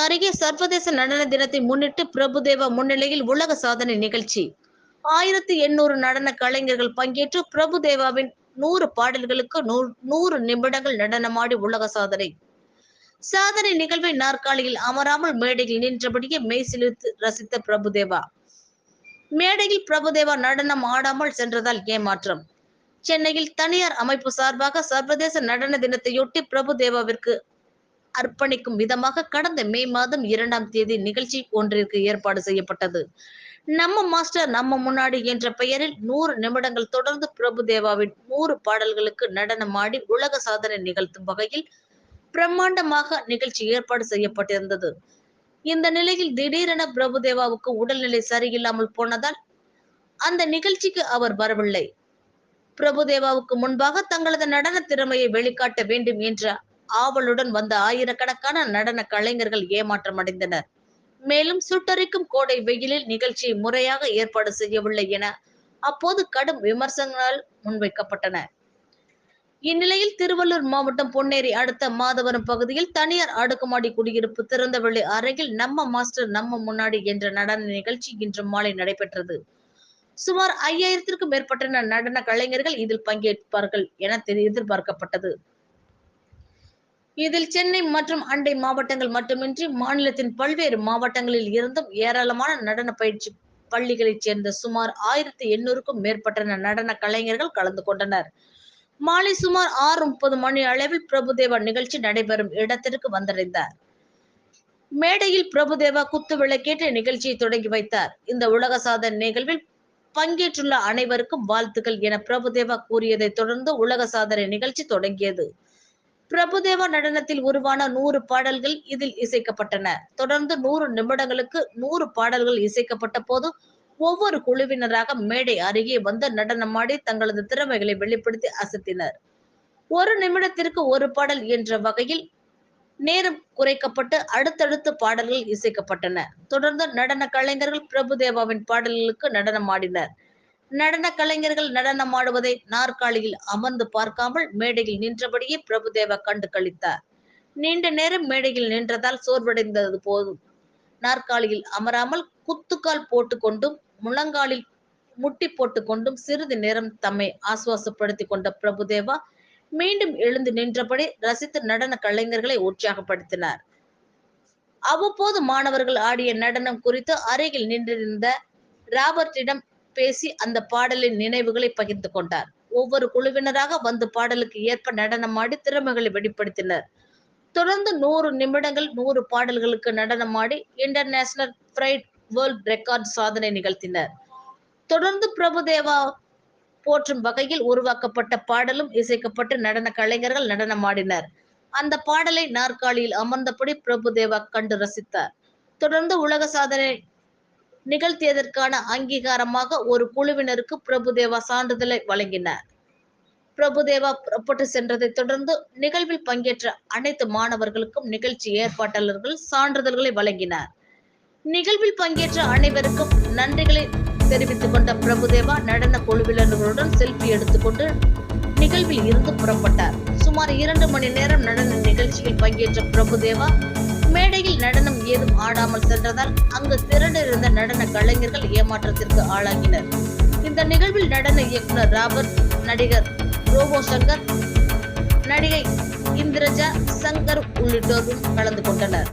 அருகே சர்வதேச நடன தினத்தை முன்னிட்டு பிரபுதேவா முன்னிலையில் உலக சாதனை நிகழ்ச்சி. ஆயிரத்தி எண்ணூறு நடன கலைஞர்கள் பங்கேற்று பிரபுதேவாவின் நூறு பாடல்களுக்கு நூறு நிமிடங்கள் நடனமாடி உலக சாதனை. சாதனை நிகழ்வை நாற்காலியில் அமராமல் மேடையில் நின்றபடியே மெய்சிலிருத்து ரசித்த பிரபுதேவா. மேடையில் பிரபுதேவா நடனம் ஆடாமல் சென்றதால் ஏமாற்றம். சென்னையில் தனியார் அமைப்பு சார்பாக சர்வதேச நடன தினத்தையொட்டி பிரபுதேவாவிற்கு அர்ப்பணிக்கும் விதமாக கடந்த மே மாதம் இரண்டாம் தேதி நிகழ்ச்சி ஒன்றிற்கு ஏற்பாடு செய்யப்பட்டது. நம்ம மாஸ்டர் நம்ம முன்னாடி என்ற பெயரில் நூறு நிமிடங்கள் தொடர்ந்து பிரபுதேவாவின் நூறு பாடல்களுக்கு நடனமாடி உலக சாதனை நிகழ்த்தும் வகையில் பிரம்மாண்டமாக நிகழ்ச்சி ஏற்பாடு செய்யப்பட்டிருந்தது. இந்த நிலையில் திடீரென பிரபுதேவாவுக்கு உடல்நிலை சரியில்லாமல் போனதால் அந்த நிகழ்ச்சிக்கு அவர் வரவில்லை. பிரபுதேவாவுக்கு முன்பாக தங்களது நடன திறமையை வெளிக்காட்ட வேண்டும் என்ற ஆவலுடன் வந்த ஆயிரக்கணக்கான நடன கலைஞர்கள் ஏமாற்றம் அடைந்தனர். மேலும் சுட்டரிக்கும் கோடை வெயிலில் நிகழ்ச்சியை முறையாக ஏற்பாடு செய்யவில்லை என அப்போது கடும் விமர்சனங்களால் முன்வைக்கப்பட்டன. இந்நிலையில் திருவள்ளூர் மாவட்டம் பொன்னேரி அடுத்த மாதவரம் பகுதியில் தனியார் அடுக்குமாடி குடியிருப்பு திறந்தவெளி அறையில் நம்ம மாஸ்டர் நம்ம முன்னாடி என்ற நடன நிகழ்ச்சி இன்று மாலை நடைபெற்றது. சுமார் ஐயாயிரத்திற்கும் மேற்பட்ட நடன கலைஞர்கள் இதில் பங்கேற்பார்கள் என எதிர்பார்க்கப்பட்டது. இதில் சென்னை மற்றும் அண்டை மாவட்டங்கள் மட்டுமின்றி மாநிலத்தின் பல்வேறு மாவட்டங்களில் இருந்தும் ஏராளமான நடன பயிற்சி பள்ளிகளைச் சேர்ந்த சுமார் ஆயிரத்தி எண்ணூறுக்கும் மேற்பட்ட நடன கலைஞர்கள் கலந்து கொண்டனர். மாலை சுமார் ஆறு முப்பது மணி அளவில் பிரபுதேவா நிகழ்ச்சி நடைபெறும் இடத்திற்கு வந்தடைந்தார். மேடையில் பிரபுதேவா குத்து விளக்கேற்ற நிகழ்ச்சியை தொடங்கி வைத்தார். இந்த உலக சாதனை நிகழ்வில் பங்கேற்றுள்ள அனைவருக்கும் வாழ்த்துக்கள் என பிரபுதேவா கூறியதைத் தொடர்ந்து உலக சாதனை நிகழ்ச்சி தொடங்கியது. பிரபுதேவா நடனத்தில் உருவான நூறு பாடல்கள் இதில் இசைக்கப்பட்டன. தொடர்ந்து நூறு நிமிடங்களுக்கு நூறு பாடல்கள் இசைக்கப்பட்ட போது ஒவ்வொரு குழுவினராக மேடை அருகே வந்து நடனமாடி தங்களது திறமைகளை வெளிப்படுத்தி அசத்தினர். ஒரு நிமிடத்திற்கு ஒரு பாடல் என்ற வகையில் நேரம் குறைக்கப்பட்டு அடுத்தடுத்து பாடல்கள் இசைக்கப்பட்டன. தொடர்ந்து நடன கலைஞர்கள் பிரபுதேவாவின் பாடல்களுக்கு நடனமாடினர் நடன கலைஞர்கள் நடனமாடுவதை நாற்காலியில் அமர்ந்து பார்க்காமல் மேடையில் நின்றபடியே பிரபுதேவா கண்டு கழித்தார் நீண்ட நேரம் மேடையில் நின்றதால் சோர்வடைந்தது போதும். நாற்காலியில் அமராமல் குத்துக்கால் போட்டுக்கொண்டும் முழங்காலில் முட்டி போட்டுக்கொண்டும் சிறிது நேரம் தம்மை ஆசுவாசப்படுத்திக் கொண்ட பிரபுதேவா மீண்டும் எழுந்து நின்றபடி ரசித்து நடன கலைஞர்களை உற்சாகப்படுத்தினார். அவ்வப்போது மாணவர்கள் ஆடிய நடனம் குறித்து அருகில் நின்றிருந்த ராபர்ட்டிடம் பேசி அந்த பாடலின் நினைவுகளை பகிர்ந்து கொண்டார். ஒவ்வொரு குழுவினராக வந்து பாடலுக்கு ஏற்ப நடனமாடி திறமைகளை வெளிப்படுத்தினர். தொடர்ந்து நூறு நிமிடங்கள் நூறு பாடல்களுக்கு நடனமாடி இன்டர்நேஷனல் பிரைட் வேர்ல்ட் ரெக்கார்ட் சாதனை நிகழ்த்தினர். தொடர்ந்து பிரபுதேவா போற்றும் வகையில் உருவாக்கப்பட்ட பாடலும் இசைக்கப்பட்டு நடன கலைஞர்கள் நடனமாடினர் அந்த பாடலை நாற்காலியில் அமர்ந்தபடி பிரபுதேவா கண்டு ரசித்தார். தொடர்ந்து உலக சாதனை நிகழ்த்தியதற்கான அங்கீகாரமாக ஒரு குழுவினருக்கு பிரபுதேவா சான்றிதழை வழங்கினார். பிரபுதேவா புறப்பட்டு சென்றதை தொடர்ந்து நிகழ்வில் பங்கேற்ற அனைத்து மாணவர்களுக்கும் நிகழ்ச்சி ஏற்பாட்டாளர்கள் சான்றிதழ்களை வழங்கினார். நிகழ்வில் பங்கேற்ற அனைவருக்கும் நன்றிகளை தெரிவித்துக் கொண்ட பிரபுதேவா நடன குழுவினர்களுடன் செல்ஃபி எடுத்துக்கொண்டு நிகழ்வில் இருந்து புறப்பட்டார். சுமார் இரண்டு மணி நேரம் நடன நிகழ்ச்சியில் பங்கேற்ற பிரபுதேவா மேடையில் நடன ஏதும் ஆடாமல் சென்றதால் அங்கு திரண்டிருந்த நடன கலைஞர்கள் ஏமாற்றத்திற்கு ஆளாகினர். இந்த நிகழ்வில் நடன இயக்குனர் ராபர்ட் நடிகர் ரோபோ சங்கர் நடிகை இந்திரஜா சங்கர் உள்ளிட்டோரும் கலந்து கொண்டனர்.